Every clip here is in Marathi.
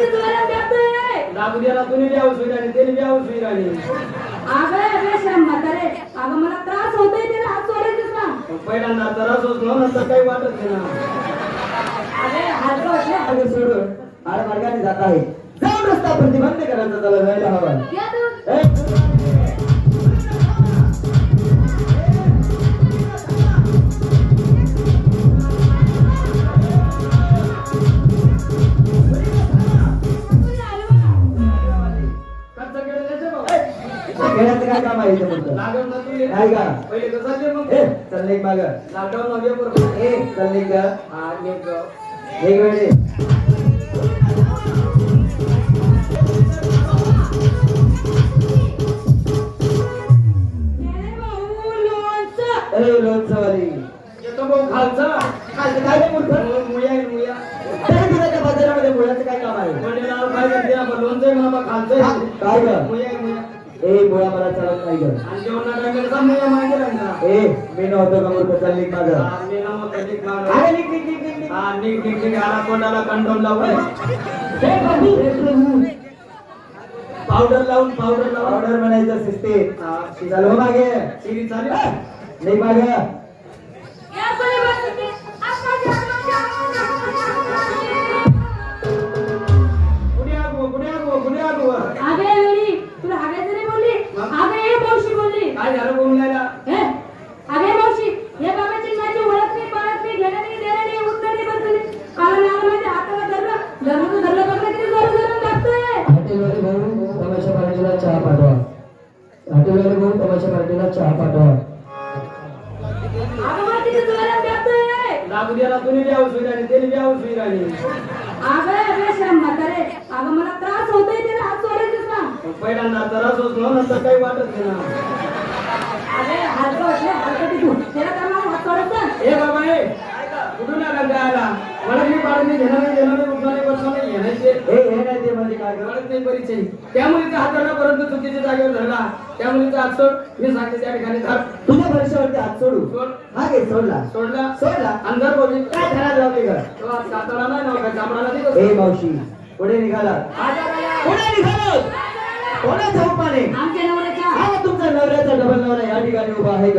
किती जोरात गातोय लागू द्याला तुम्ही बी आऊस होईल आणि त्याने बी आऊस होईल आणि अगं म्हातारे अगं मला त्रास होतोय त्याला हात सोडायचं सांग पहिल्यांदा त्रास होत ना नंतर काही वाटत नाही ना अरे हलकं वाटलं मार्ग सोडून आड मार्गाने जात आहे. जाऊन रस्ता प्रतिबंध करायचा त्याला जायला हवा. काय काम आहे इथं म्हणतं लागत ना तू ये. नाही का? ए चल माग ए चल एक वेळ. अरे भाऊ, लोणचं. अरे लोणचंवाली येतो भाऊ खालचा खालचं काय रे मूर्ख? मुया आहे, मुया तरी तुला त्या बाजारामध्ये मुळाचं काय काम आहे वडिलाला काय म्हणते आपण लोणचं आहे म्हणा बा, खालचं आहे. काय ग मुया आहे, मुया. ए मुळा मला चालत नाही ग आणि जेवणा टायमाला मुया मागे राहिला ए मी नव्हतो का मूर्ख चल निघ माग हा, मी ना मग कधीच मागं. अरे निघ निघ निघ निघ निघ. हा, निघ निघ निघ आला कोणाला कंडोम लावून हे प्रभू हे प्रभू पावडर लावून पावडर लावून ऑर्डर म्हणायचं सिस्टीम हा, चल हो मागे शिरी चालू निघ माग. या कोणी बसते? आत्ताच्या कुणी आगो कुणी आगो कुणी आगो अगं ये वेडी, तुला हागायचं नाही बोलली अगं ये मावशी बोलली. काय झालं बोलून होत ना नंतर काही वाटत नाही ना. काय हात ए बाबा ए. कुठून आला गायला मला मी पाडून घेणार नाही देणार नाही उठणार नाही बसणार नाही घेण्याचे. हे हे नाही ते म्हणजे काय गं? कळत नाही परिचय त्यामुळे त्या हाताला परंतु चुकीच्या जागेवर धरला. त्यामुळे हात सोड. मी सांगते त्या ठिकाणी धर. तुझ्या भरशावरती हात सोडू? सोड. हा घे सोडला. सोडला. सोडला? अंधार बोलली काय घरात लावली ग? तो नाही ना काय चामडाला नाही ए मावशी पुढे निघाला. पुढे निघालो. कोणाचा हुकमाने आमच्या नवऱ्याच्या हा तुमचा नवऱ्याचा डबल नवरा या ठिकाणी उभा आहे ग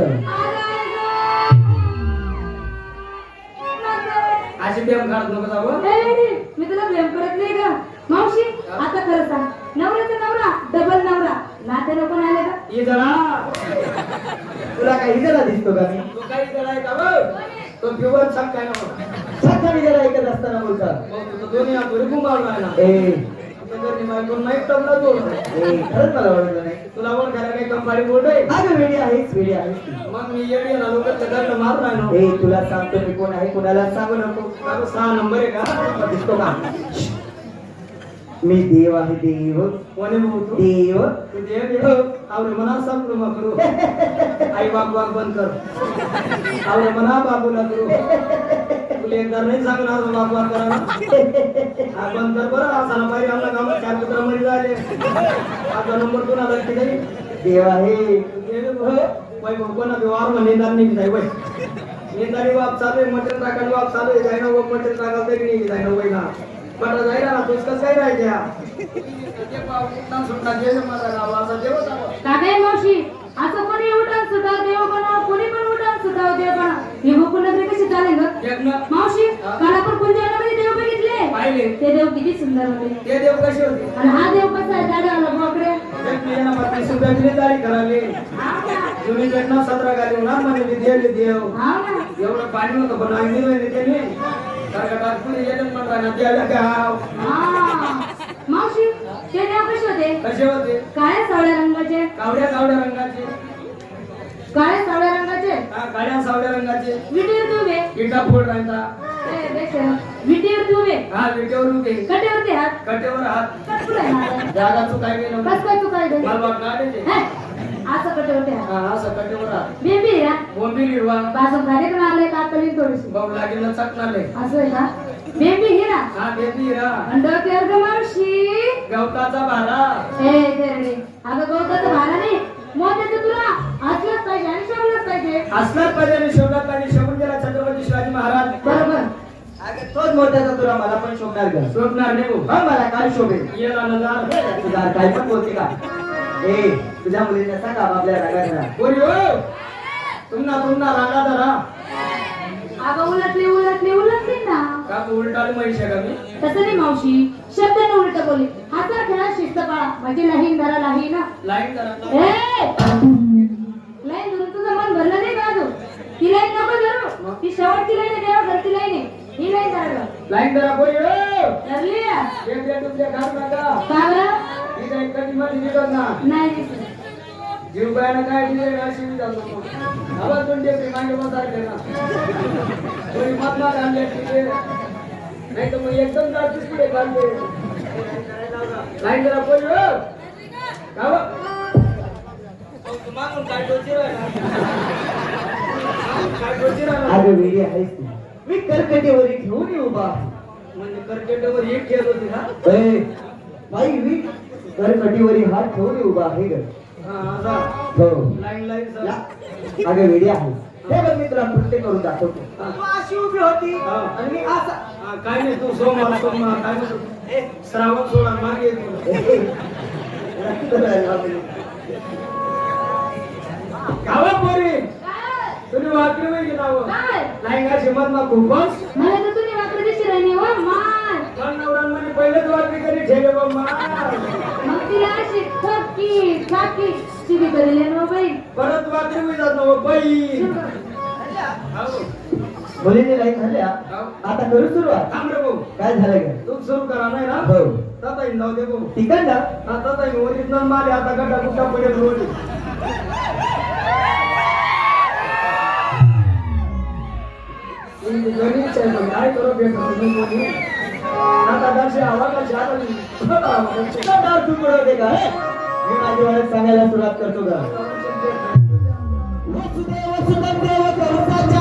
अशी काढत नको मी तुला प्रेम करत नाही का मावशी आता खरं सांग. नवऱ्याचा नवरा डबल नवरा. नाते नको आले का ये जरा तुला काही जरा दिसतो का? मी तो काही जरा आहे का बघ तो प्युअर छक काय ना सकाळी जरा ऐकत असताना बोलता मग तो दोन्ही कुंभारला ना ए खरंच मला नाही तुला घरा काही कंपाडी बोर्ड आहे आहेस आहेस. मग मी येडी ना लोक त्याच्यात मार राहिलो ए तुला सांगतो मी कोण आहे कोणाला सांगू नको सहा नंबर आहे का दिसतो का मी देव आहे देव. कोणी बोलतो देव. तू देव देव. आवरे म्हणा सांग मग करू आई बाप बाप बंद कर. आवरे म्हणा बाबूला करू तुला एकदा नाही सांगणार बाप बाप करा हा बंद कर बरं. असा ना पाहिजे आमला काम चार मित्रमध्ये झाले. आता नंबर तुला लक्षी जाईल देव आहे. वय कोणा व्यवहारमध्ये निदान नाही जाय वय निदानी बाप चालू आहे मटेरियल टाकायला बाप चालू आहे. जायना व मटेरियल टाकायला तरी नाही जायना वय ना बटा जायना ना तुझ कसं उठणार सुटणार जे माझा गाव असा देवच आवा. काय मावशी असं कोणी उठान सुटाव देव बनाव कोणी पण उठान सुटाव देव बनाव. हे गोकुळ नगरी कशी चालेल ग? मावशी काल आपण कुंजवनामध्ये देव बघितले? पाहिले. ते देव किती सुंदर होते. ते देव कसे होते? आणि हा देव कसा आहे दादा आला करावी. हा जुनी सतरा गाडी होणार म्हणजे मी देव. देव एवढं पाणी होतं पण आम्ही त्याने. ना गाव हा. मावशी ते देव कसे होते? कसे होते? काळ्या सावळ्या रंगाचे. कावड्या कावड्या रंगाचे. काळ्या सावळ्या रंगाचे? हा, काळ्या सावड्या रंगाचे. विटीवर तू विटा फोड राहता ए. विटीवर तू उभे. हा विटेवर उभे. कटेवरती हात. कटेवर हात. कट हात. जागा चुकाय गेलो. कस काय तू काय मला ते. हे, असं हा असं कटेवर हात बेबी या बोंबील हिरवा बाजू कार्यक्रम आलाय का आपली थोडीशी. बाबू लागेल ना चकनाले असं आहे का? बेबी हिरा हा बेबी हिरा अंडर ग मावशी. गवताचा भाला ए तेरडे अगं गवताचं भाला नाही. मोत्याचं तुला असलंच पाहिजे आणि पाहिजे. असलाच पाहिजे आणि शोभलाच पाहिजे. शकुंतला छत्रपती शिवाजी महाराज. बरोबर. तोच मोत्याचा तुला मला पण शोभणार ग शोभणार नाही भाऊ हा मला काय शोभेल. येला नजार तुझा काय पण बोलते का? ए तुझ्या मुलीने सांगा आपल्या रागा हो तुमना तुमना रागा धरा अगं उलटली उलटली उलटली ना. का तू उलटाली म्हैस आहे का मी तसं नाही मावशी. शब्दाने उलट बोली. हातात खेळा शिस्त पाळा. म्हणजे लाहीन धरा लाही ना. Line A! लाईन धरून तुझं मन भरलं नाही का अजून? ती लाईन नको धरू. ती शेवटची लाईन आहे देवा घरची लाईन आहे. ही लाईन धरायला लाईन धरली तुमच्या नका का नाही. जीव काय दिले ना कोणी महात्मा गांधी तर मग एकदम जातीच पुढे कोणी हो. हो? मागून काय डोची काय डोची अगं वेडी आहेस मी करकटेवरी घेऊन येऊ बा. म्हणजे कर्केटवर एक खेळ होती ना? बाई मी करकटीवरी हात ठेवून येऊ बा हे ग हा. हो अगं वेडी आहे. हे बघ मी तुला नृत्य करून दाखवतो. तू अशी उभी होती हा. आणि मी असा. काय नाही तू सोमवार सोमवार काय श्रावण सोळा मागे. गावा पोरी? तुम्ही वाकरी माहिती नाव काय? लाईंगा श्रीमंत ना खूपच. मला तर तुम्ही वाकडे दिसली राहिली हो नवरांमध्ये पहिलेच वाकरी कधी? ठेवे बा मार. मग तिला अशी थक्की थाकी. शिवी करेल ना बाई. परत वाकरी मी जात ना बाई. मुलीने झाल्या आता करू सुरुवात. थांब रे भाऊ. काय झालं ग? तू सुरू करा नाही ना? हो. तता येईन जाऊ दे भाऊ. तिकड ना हा तता येईन ओरिजिनल माल आहे, आता गड्डा गुड्डा पडेल गणित आहे पण काय करू तुम्ही आता दर्शे आवाजाची आता तू का मी माझी सांगायला सुरुवात करतो का? वसुदेव सुतदेव कंसाचारू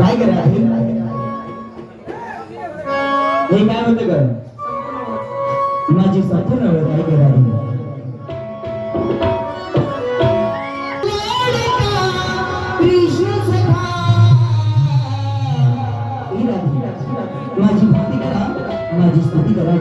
काय करा आहे? हे काय होतं ग? माझी साथी नव्हे काय करा माझी भक्ती करा माझी स्तुती करा